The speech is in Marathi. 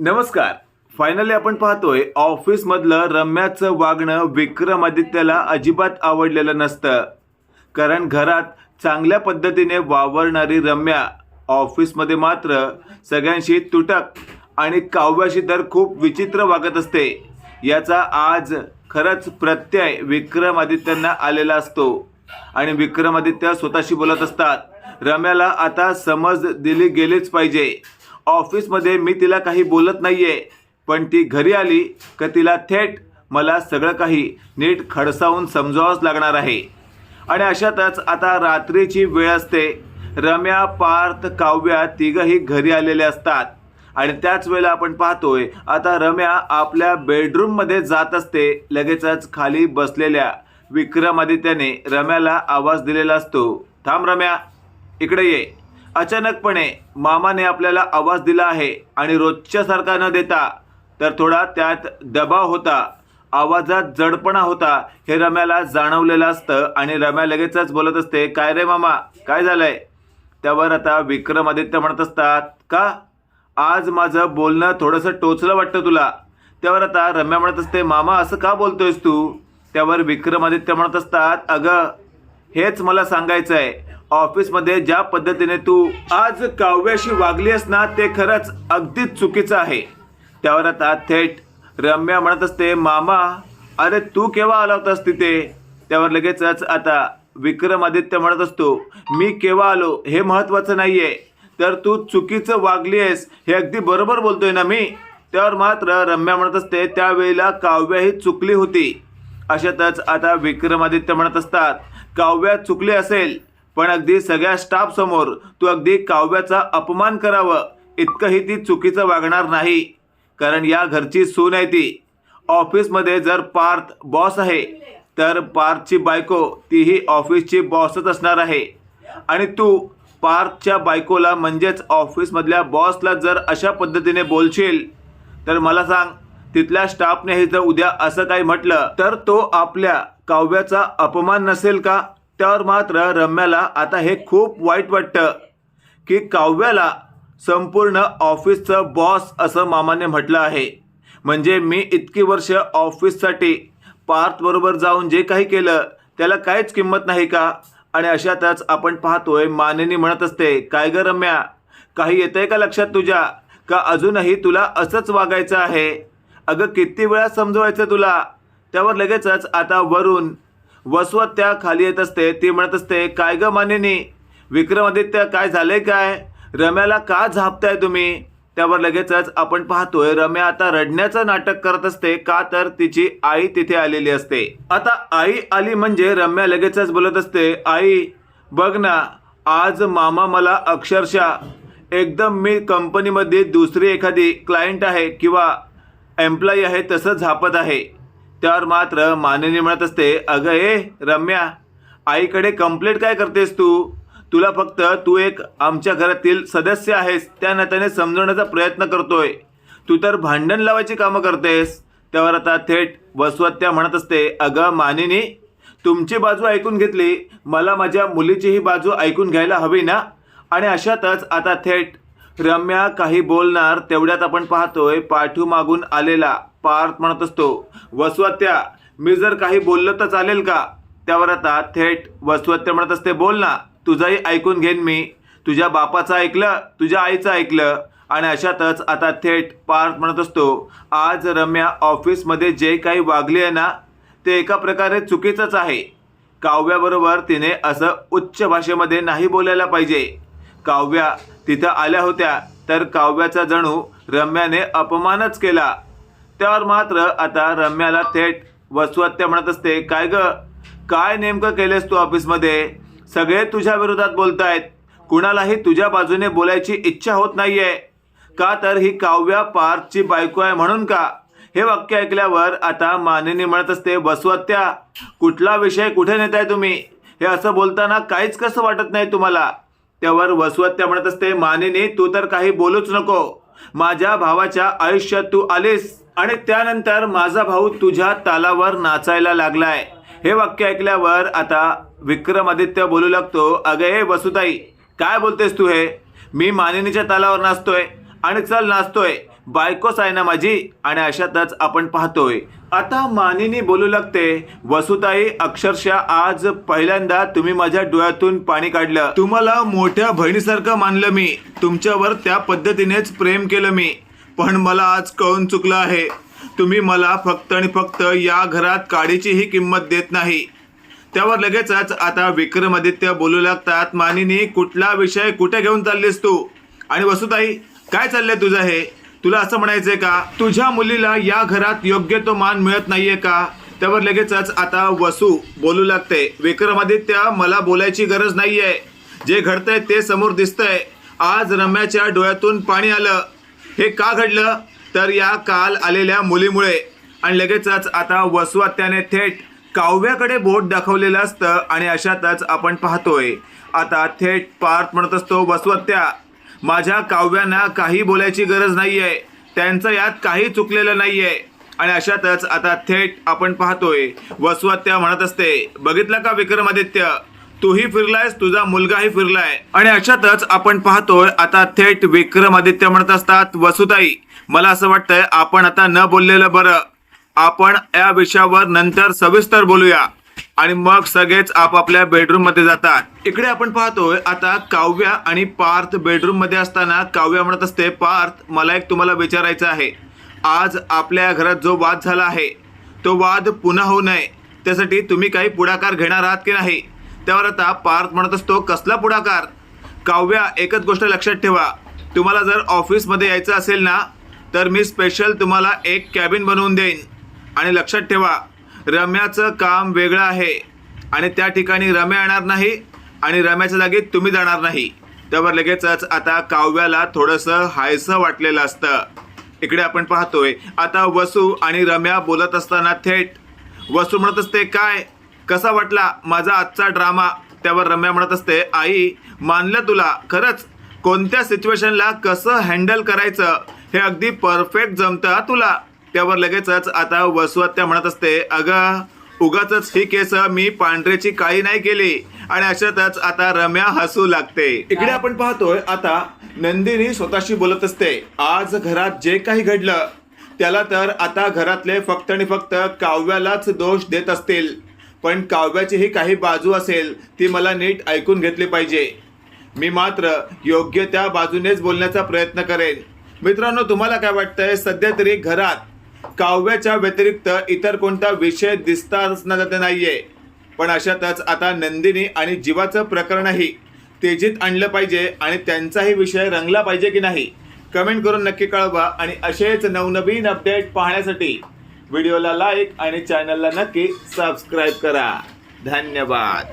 नमस्कार. फायनली आपण पाहतोय ऑफिस मधलं रम्याचं वागणं विक्रमादित्याला अजिबात आवडलेलं नसतं. कारण घरात चांगल्या पद्धतीने वावरणारी रम्या ऑफिसमध्ये मात्र सगळ्यांशी तुटक आणि काव्याशी तर खूप विचित्र वागत असते. याचा आज खरंच प्रत्यय विक्रमादित्यांना आलेला असतो. आणि विक्रमादित्य स्वतःशी बोलत असतात रम्याला आता समज दिली गेलीच पाहिजे. ऑफिसमध्ये मी तिला काही बोलत नाही आहे पण ती घरी आली का तिला थेट मला सगळं काही नीट खडसावून समजावंच लागणार आहे. आणि अशातच आता रात्रीची वेळ असते. रम्या पार्थ काव्या तिघंही घरी आलेले असतात. आणि त्याच वेळेला आपण पाहतोय आता रम्या आपल्या बेडरूममध्ये जात असते लगेचच खाली बसलेल्या विक्रमादित्याने रम्याला आवाज दिलेला असतो. थांब रम्या इकडे ये. अचानकपणे मामाने आपल्याला आवाज दिला आहे आणि रोजच्या सारखा न देता तर थोडा त्यात दबाव होता. आवाजात जडपणा होता. हे रम्याला जाणवलेलं असतं आणि रम्या लगेचच बोलत असते काय रे मामा? काय झालंय? त्यावर आता विक्रमादित्य म्हणत असतात का? आज माझं बोलणं थोडंसं टोचलं वाटतं तुला. त्यावर आता रम्या म्हणत असते मामा असं का बोलतोयस तू? त्यावर विक्रमादित्य म्हणत असतात अगं हेच मला सांगायचं आहे ऑफिसमध्ये ज्या पद्धतीने तू आज काव्याशी वागलीस ना ते खरंच अगदीच चुकीचं आहे. त्यावर आता थेट रम्या म्हणत असते मामा अरे तू केव्हा आला होतास तिथे? त्यावर लगेचच आता विक्रमादित्य म्हणत असतो मी केव्हा आलो हे महत्त्वाचं आहे तर तू चुकीचं वागली आहेस हे अगदी बरोबर बोलतोय ना मी? त्यावर मात्र रम्या म्हणत असते त्यावेळेला काव्य ही चुकली होती. अशातच आता विक्रमादित्य म्हणत असतात काव्या चुकले असेल पण अगदी सगळ्या स्टाफ समोर तू अगदी काव्याचा अपमान करावं इतकंही ती चुकीचं वागणार नाही. कारण या घरची सून आहे ती. ऑफिसमध्ये जर पार्थ बॉस आहे तर पार्थची बायको तीही ऑफिसची बॉसच असणार आहे. आणि तू पार्थच्या बायकोला म्हणजेच ऑफिसमधल्या बॉसला जर अशा पद्धतीने बोलशील तर मला सांग तिथल्या स्टाफने हे जर उद्या असं काही म्हटलं तर तो आपल्या काव्याचा अपमान नसेल का? त्यावर मात्र रम्याला आता हे खूप वाईट वाटतं की काव्याला संपूर्ण ऑफिसचं बॉस असं मामाने म्हटलं आहे. म्हणजे मी इतकी वर्ष ऑफिससाठी पार्थबरोबर जाऊन जे काही केलं त्याला काहीच किंमत नाही का? आणि अशातच आपण पाहतोय मानेनी म्हणत असते काय ग रम्या? काही येतंय का लक्षात तुझ्या? का अजूनही तुला असंच वागायचं आहे? अगं किती वेळा समजवायचं तुला? त्यावर लगेचच आता वरून वसवत त्या खाली येत असते. ती म्हणत असते काय ग मानिनी विक्रमादित्य काय झालंय काय? रम्याला का झापताय तुम्ही? त्यावर लगेचच आपण पाहतोय रम्या आता रडण्याचं नाटक करत असते. का तर तिची आई तिथे आलेली असते. आता आई आली म्हणजे रम्या लगेचच बोलत असते आई बघ ना आज मामा मला अक्षरशः एकदम मी कंपनीमध्ये दुसरी एखादी क्लायंट आहे किंवा एम्प्लॉई आहे तसं झापत आहे. त्यावर मात्र मानेनी म्हणत असते अगं ए रम्या आईकडे कंप्लेंट काय करतेस तू? तुला फक्त तू एक आमच्या घरातील सदस्य आहेस त्या नात्याने समजवण्याचा प्रयत्न करतोय. तू तर भांडण लावायची कामं करतेस. त्यावर आता थेट वसवत्या म्हणत असते अगं मानिनी तुमची बाजू ऐकून घेतली. मला माझ्या मुलीचीही बाजू ऐकून घ्यायला हवी ना? आणि अशातच आता थेट रम्या काही बोलणार तेवढ्यात आपण पाहतोय पाठीमागून आलेला पार्थ म्हणत असतो. वसवत्या मी जर काही बोललं तर चालेल का? त्यावर आता थेट वसवत्या म्हणत असते बोल ना तुझंही ऐकून घेईन मी. तुझ्या बापाचं ऐकलं तुझ्या आईचं ऐकलं आणि अशातच आता थेट पार्थ म्हणत असतो आज रम्या ऑफिसमध्ये जे काही वागली आहे ना ते एका प्रकारे चुकीचंच आहे. काव्याबरोबर तिने असं उच्च भाषेमध्ये नाही बोलायला पाहिजे. काव्या तिथं आल्या होत्या तर काव्याचा जणू रम्याने अपमानच केला. त्यावर मात्र आता रम्याला थेट वसवत्या म्हणत असते काय ग? काय नेमकं केलेस तू ऑफिसमध्ये? सगळे तुझ्या विरोधात बोलतायत. कुणालाही तुझ्या बाजूने बोलायची इच्छा होत नाहीये. का तर ही काव्या पार्थची बायको आहे म्हणून का? हे वाक्य ऐकल्यावर आता मानिनी म्हणत असते वसुहत्या कुठला विषय कुठे नेताय तुम्ही? हे असं बोलताना काहीच कसं वाटत नाही तुम्हाला? त्यावर वसवत्या म्हणत असते मानिनी तू तर काही बोलूच नको. माझ्या भावाच्या आयुष्यात तू आलीस आणि त्यानंतर माझा भाऊ तुझ्या तालावर नाचायला लागलाय. हे वाक्य ऐकल्यावर आता विक्रमादित्य बोलू लागतो अगं हे वसुताई काय बोलतेस तू हे? मी मानिनीच्या तालावर नाचतोय. आणि चल नाचतोय. बायकोच आहे ना माझी आणि अशातच आपण पाहतोय. आता मानिनी बोलू लागते वसुताई अक्षरशः आज पहिल्यांदा तुम्ही माझ्या डोळ्यातून पाणी काढलं. तुम्हाला मोठ्या बहिणीसारखं मानलं मी. तुमच्यावर त्या पद्धतीनेच प्रेम केलं मी. पण मला आज कळून चुकलं आहे. तुम्ही मला फक्त आणि फक्त या घरात काडीचीही किंमत देत नाही. त्यावर लगेचच आता विक्रमादित्य बोलू लागतात मानिनी कुठला विषय कुठे घेऊन चाललीस तू? आणि वसुताई काय चाललंय तुझं हे? तुला असं म्हणायचंय का? तुझ्या मुलीला या घरात योग्य तो मान मिळत नाहीये का? त्यावर लगेचच आता वसू बोलू लागते. विक्रमादित्य मला बोलायची गरज नाहीये. जे घडतंय ते समोर दिसतंय. आज रम्याच्या डोळ्यातून पाणी आलं. हे का घडलं? तर या काल आलेल्या मुलीमुळे. आणि लगेचच आता वसुआत्याने थेट काव्याकडे बोट दाखवलेलं असतं आणि अशातच आपण पाहतोय. आता थेट पार्थ म्हणत असतो वसुआत्या माझ्या काव्यांना काही बोलायची गरज नाही आहे त्यांचं यात काही चुकलेलं नाही आहे आणि अशातच आता थेट आपण पाहतोय. वसुआत्या म्हणत असते बघितलं का विक्रमादित्य? तूही फिरलायस तुझा मुलगाही फिरलाय. आणि अशातच आपण पाहतोय आता थेट विक्रमादित्य म्हणत असतात वसुताई मला असं वाटतंय आपण आता न बोललेलं बरं. आपण या विषयावर नंतर सविस्तर बोलूया. आणि मग सगळेच आपापल्या बेडरूममध्ये जातात. इकडे आपण पाहतोय आता काव्या आणि पार्थ बेडरूममध्ये असताना काव्या म्हणत असते पार्थ मला एक तुम्हाला विचारायचं आहे. आज आपल्या घरात जो वाद झाला आहे तो वाद पुन्हा होऊ नये. त्यासाठी तुम्ही काही पुढाकार घेणार आहात की नाही? त्यावर आता पार्थ म्हणत असतो कसला पुढाकार? काव्या एकच गोष्ट लक्षात ठेवा. तुम्हाला जर ऑफिसमध्ये यायचं असेल ना तर मी स्पेशल तुम्हाला एक कॅबिन बनवून देईन. आणि लक्षात ठेवा रम्याचं काम वेगळं आहे. आणि त्या ठिकाणी रम्या येणार नाही आणि रम्याच्या जागी तुम्ही जाणार नाही. त्यावर लगेचच आता काव्याला थोडंसं हायसं वाटलेलं असतं. इकडे आपण पाहतोय आता वसू आणि रम्या बोलत असताना थेट वसू म्हणत असते काय? कसा वाटला माझा आजचा ड्रामा? त्यावर रम्या म्हणत असते आई मानलं तुला खरंच? कोणत्या सिच्युएशनला कसं हँडल करायचं? हे अगदी परफेक्ट जमतं तुला. त्यावर लगेचच आता वसुआत्या म्हणत असते अगं उगाच ही केस मी पांढऱ्याची काळी नाही केली. आणि अशातच आता रम्या हसू लागते. इकडे आपण पाहतोय आता नंदिनी स्वतःशी बोलत असते आज घरात जे काही घडलं त्याला तर आता घरातले फक्त आणि फक्त काव्यालाच दोष देत असतील. पण काव्याची ही काही बाजू असेल ती मला नीट ऐकून घेतली पाहिजे. मी मात्र योग्य त्या बाजूनेच बोलण्याचा प्रयत्न करेन. मित्रांनो तुम्हाला काय वाटतंय? सध्या तरी घरात काव्याच्या व्यतिरिक्त इतर कोणता विषय दिसताच न जात नाहीये. पण अशातच आता नंदिनी आणि जीवाचं प्रकरणही तेजीत आणलं पाहिजे आणि त्यांचाही विषय रंगला पाहिजे की नाही कमेंट करून नक्की कळवा आणि असेच नवनवीन अपडेट पाहण्यासाठी व्हिडिओला लाईक आणि चॅनलला नक्की सबस्क्राईब करा. धन्यवाद.